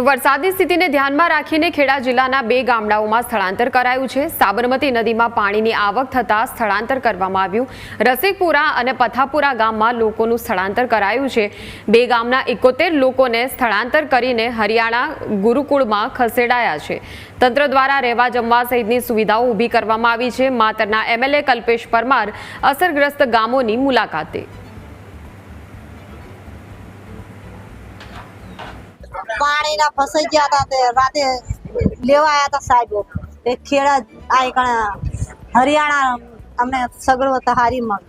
તો વરસાદની સ્થિતિને ધ્યાનમાં રાખીને ખેડા જિલ્લાના બે ગામડાઓમાં સ્થળાંતર કરાયું છે. સાબરમતી નદીમાં પાણીની આવક થતાં સ્થળાંતર કરવામાં આવ્યું. રસિકપુરા અને પથાપુરા ગામમાં લોકોનું સ્થળાંતર કરાયું છે. બે ગામના એકોતેર લોકોને સ્થળાંતર કરીને હરિયાણા ગુરુકુળમાં ખસેડાયા છે. તંત્ર દ્વારા રહેવા જમવા સહિતની સુવિધાઓ ઊભી કરવામાં આવી છે. માતરના એમએલએ કલ્પેશ પરમાર અસરગ્રસ્ત ગામોની મુલાકાતે. પાણીના ફસાઈ ગયા હતા તે રાતે લેવા આવ્યા હતા સાહેબ. એ ખેડા આ કણા હરિયાણા અમને હારી મળ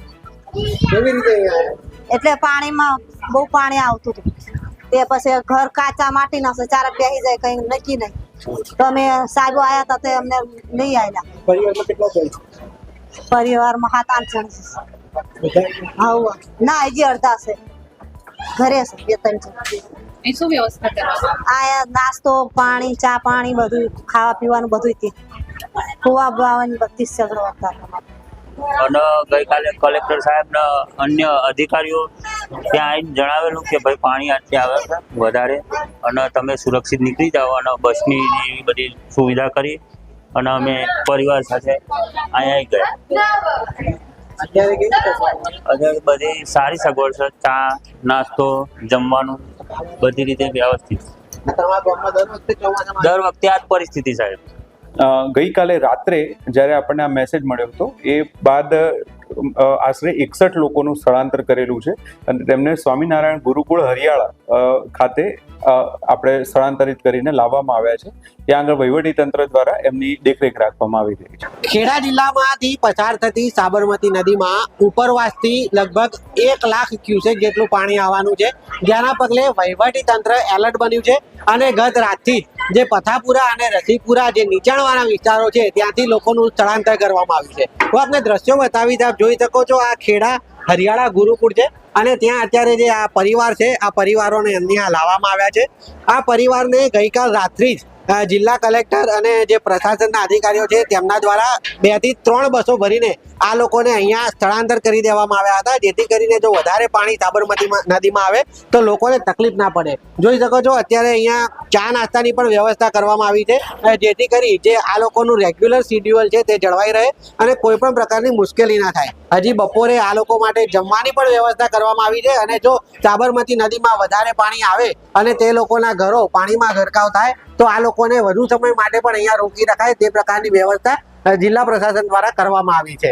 રીતે અહીંયા આયા? એટલે પાણીમાં બહુ પાણી આવતું હતું. તે પછી ઘર કાચા માટીના છે ચારે બેસી જાય કઈ નક્કી નહીં. તો અમે સાહેબ આવ્યા હતા તે અમને લઈ આવ્યા પરિવારમાં કેટલા છે? પરિવારમાં સાત આઠ જણ છે. હા ના હજી અડધા છે. ઘરે છે બે ત્રણ જણ. એ શું વ્યવસ્થા કરવામાં આ નાસ્તો પાણી ચા પાણી બધું ખાવા પીવાનું બધું તે ખોવા બાવાની બધી સગવડ હતા. અને ગઈકાલે કલેક્ટર સાહેબના અન્ય અધિકારીઓ ત્યાં આવીને જણાવેલું કે ભાઈ પાણી આજથી આવે છે વધારે. અને તમે સુરક્ષિત નીકળી જાઓ અને બસની એવી બધી સુવિધા કરી અને અમે પરિવાર સાથે અહીંયા આવી ગયા? અત્યારે બધી સારી સગવડ છે ચા નાસ્તો જમવાનું. બધી રીતે વ્યવસ્થિત. દર વખતે આ પરિસ્થિતિ સાહેબ. ગઈકાલે રાત્રે જ્યારે આપણને આ મેસેજ મળ્યો હતો, એ બાદ આશરે એકસઠ લોકોનું સ્થળાંતર કરેલું છે અને તેમને સ્વામિનારાયણ ગુરુકુળ હરિયાળા ખાતે આપણે સ્થળાંતરિત કરીને લાવવામાં આવ્યા છે. ત્યાં આગળ વહીવટી તંત્ર દ્વારા એમની દેખરેખ રાખવામાં આવી રહી છે. ખેડા જિલ્લામાંથી પસાર થતી સાબરમતી નદીમાં ઉપરવાસથી લગભગ એક લાખ ક્યુસેક જેટલું પાણી આવવાનું છે. જેના પગલે વહીવટી તંત્ર એલર્ટ બન્યું છે અને ગત રાતથી જ પથાપુરા અને રસીપુરા જે નીચાણવાળા વિસ્તારો છે, ત્યાંથી લોકોનું સ્થળાંતર કરવામાં આવ્યું છે. હું આપને દ્રશ્યો બતાવી આપ જોઈ શકો છો આ ખેડા હરિયાળા ગુરુકુળ છે અને ત્યાં અત્યારે જે આ પરિવાર છે, આ પરિવારોને અહીંયા લાવવામાં આવ્યા છે. આ પરિવારને ગઈકાલ રાત્રિ જ જિલ્લા કલેક્ટર અને જે પ્રશાસનના અધિકારીઓ છે, તેમના દ્વારા બેથી ત્રણ બસો ભરીને આ લોકોને અહીંયા સ્થળાંતર કરી દેવામાં આવ્યા હતા. જેથી કરીને જો વધારે પાણી સાબરમતી નદીમાં આવે, તો લોકોને તકલીફ ના પડે. જોઈ શકો છો, અત્યારે અહીંયા ચા નાસ્તાની પણ વ્યવસ્થા કરવામાં આવી છે. જેથી કરી જે આ લોકોનું રેગ્યુલર શિડ્યુઅલ છે, તે જળવાઈ રહે અને કોઈ પણ પ્રકારની મુશ્કેલી ના થાય. હજી બપોરે આ લોકો માટે જમવાની પણ વ્યવસ્થા કરવામાં આવી છે અને જો સાબરમતી નદીમાં વધારે પાણી આવે અને તે લોકોના ઘરો પાણીમાં ગરકાવ થાય, તો આ લોકોને વધુ સમય માટે પણ અહીંયા રોકી રખાય તે પ્રકારની વ્યવસ્થા જિલ્લા પ્રશાસન દ્વારા કરવામાં આવી છે.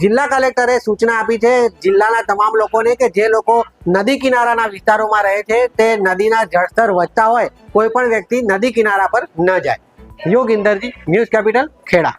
જિલ્લા કલેક્ટરે સૂચના આપી છે જિલ્લાના તમામ લોકોને કે જે લોકો નદી કિનારાના વિસ્તારોમાં રહે છે તે નદીના જળસ્તર વધતા હોય કોઈ પણ વ્યક્તિ નદી કિનારા પર ન જાય. યોગ ઇન્દરજી ન્યૂઝ કેપિટલ ખેડા.